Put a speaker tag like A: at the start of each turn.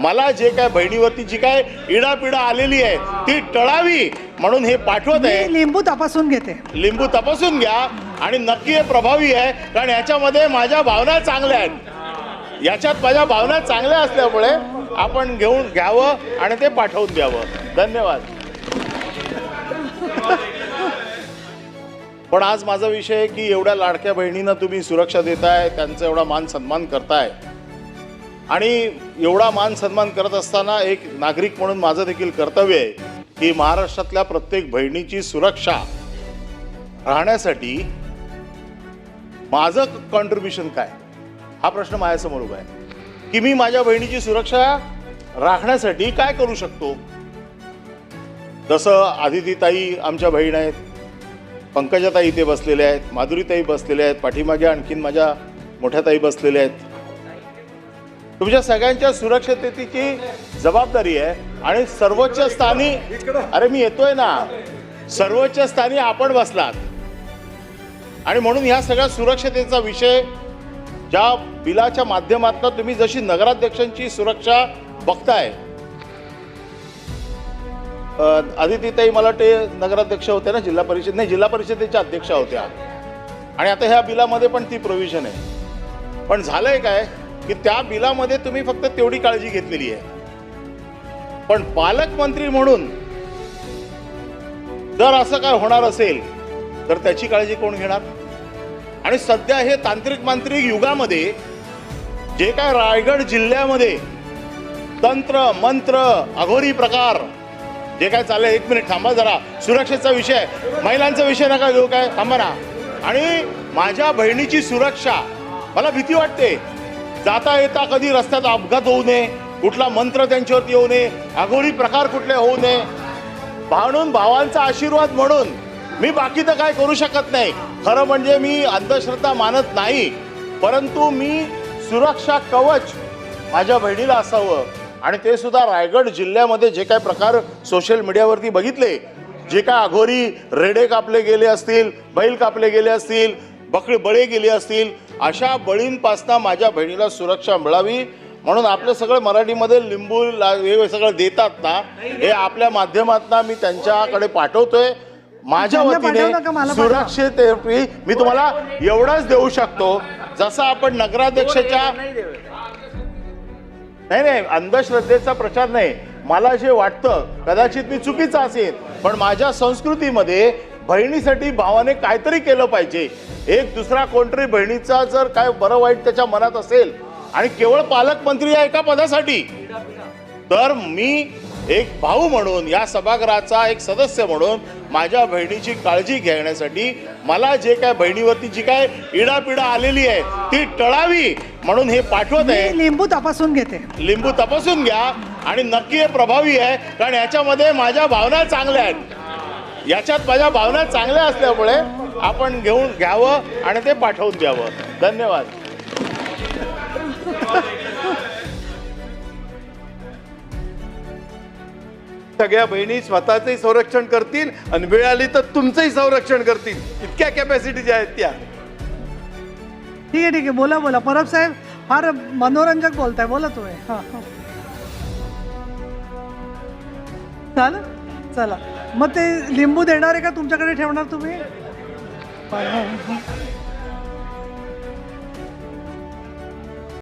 A: मला जे काय बहिणीवरती जी काय इडापिडा आलेली आहे ती टळावी म्हणून हे पाठवत आहे.
B: लिंबू तपासून घेते.
A: लिंबू तपासून घ्या आणि नक्की हे प्रभावी आहे कारण याच्यामध्ये माझ्या भावना चांगल्या आहेत. याच्यात माझ्या भावना चांगल्या असल्यामुळे आपण घेऊन घ्यावं आणि ते पाठवून द्यावं. धन्यवाद. पण आज माझा विषय आहे की एवढ्या लाडक्या बहिणींना तुम्ही सुरक्षा देताय त्यांचा एवढा मान सन्मान करताय. आणि एवढा मान सन्मान करत असताना एक नागरिक म्हणून माझं देखील कर्तव्य आहे की महाराष्ट्रातल्या प्रत्येक बहिणीची सुरक्षा राहण्यासाठी माझं कॉन्ट्रीब्युशन काय? हा प्रश्न माझ्यासमोर उभा आहे. की मी माझ्या बहिणीची सुरक्षा राखण्यासाठी काय करू शकतो? जसं आदितीताई आमच्या बहीण आहेत पंकजाताई इथे बसलेल्या आहेत माधुरीताई बसलेल्या आहेत पाठीमागे आणखीन माझ्या मोठ्या ताई बसलेल्या आहेत. तुमच्या सगळ्यांच्या सुरक्षिततेची जबाबदारी आहे आणि सर्वोच्च स्थानी अरे मी येतोय ना. सर्वोच्च स्थानी आपण बसलात. आणि म्हणून ह्या सगळ्या सुरक्षतेचा विषय ज्या बिलाच्या माध्यमातून तुम्ही जशी नगराध्यक्षांची सुरक्षा बघताय. आदितीताई मला ते नगराध्यक्ष होते ना जिल्हा परिषद नाही जिल्हा परिषदेच्या अध्यक्षा होत्या. आणि आता ह्या बिलामध्ये पण ती प्रोव्हिजन आहे. पण झालंय काय? की त्या बिलामध्ये तुम्ही फक्त तेवढी काळजी घेतलेली आहे. पण पालकमंत्री म्हणून जर असं काय होणार असेल तर त्याची काळजी कोण घेणार? आणि सध्या हे तांत्रिक मांत्रिक युगामध्ये जे काय रायगड जिल्ह्यामध्ये तंत्र मंत्र अघोरी प्रकार जे काय चाललंय एक मिनिट थांबा जरा. सुरक्षेचा विषय महिलांचा विषय नका घेऊ काय? थांबा ना. आणि माझ्या बहिणीची सुरक्षा मला भीती वाटते. जाता येता कधी रस्त्यात अपघात होऊ नये कुठला मंत्र त्यांच्यावरती येऊ नये अघोरी प्रकार कुठले होऊ नये. भावनून भावांचा आशीर्वाद म्हणून मी बाकी तर काय करू शकत नाही. खरं म्हणजे मी अंधश्रद्धा मानत नाही परंतु मी सुरक्षा कवच माझ्या बहिणीला असावं. आणि ते सुद्धा रायगड जिल्ह्यामध्ये जे काय प्रकार सोशल मीडियावरती बघितले जे काय अघोरी रेडे कापले गेले असतील बैल कापले गेले असतील बकळे बळे गेले असतील अशा बळींपासनं माझ्या बहिणीला सुरक्षा मिळावी म्हणून आपलं सगळं मराठीमध्ये लिंबू ला- हे सगळं देतात ना हे आपल्या माध्यमातून मी त्यांच्याकडे पाठवतोय. माझ्या वतीने. सुरक्षित मी तुम्हाला एवढंच देऊ शकतो जसं आपण नगराध्यक्षाच्या नाही नाही अंधश्रद्धेचा प्रचार नाही. मला जे वाटतं कदाचित मी चुकीचं असेल पण माझ्या संस्कृतीमध्ये बहिणीसाठी भावाने काहीतरी केलं पाहिजे. एक दुसरा कोणतरी बहिणीचा जर काय बरं वाईट त्याच्या मनात असेल आणि केवळ पालकमंत्री या एका पदासाठी? तर मी एक भाऊ म्हणून या सभागृहाचा एक सदस्य म्हणून माझ्या बहिणीची काळजी घेण्यासाठी मला जे काय बहिणीवरती जी काय इडापिडा आलेली आहे ती टळावी म्हणून हे पाठवत आहे.
B: लिंबू तपासून घेते.
A: लिंबू तपासून घ्या आणि नक्की हे प्रभावी आहे कारण याच्यामध्ये माझ्या भावना चांगल्या आहेत. याच्यात माझ्या भावना चांगल्या असल्यामुळे आपण घेऊन घ्यावं आणि ते पाठवून द्यावं. धन्यवाद.
C: सगळ्या बहिणी स्वतःचंही संरक्षण करतील आणि वेळ आली तर तुमचंही संरक्षण करतील. इतक्या कॅपॅसिटीच्या आहेत त्या.
B: ठीक आहे ठीक आहे. बोला बोला. परब साहेब फार मनोरंजक बोलताय. बोला तुम्ही. हां हां. चालेल? चला. मग ते लिंबू देणार आहे का तुमच्याकडे ठेवणार तुम्ही?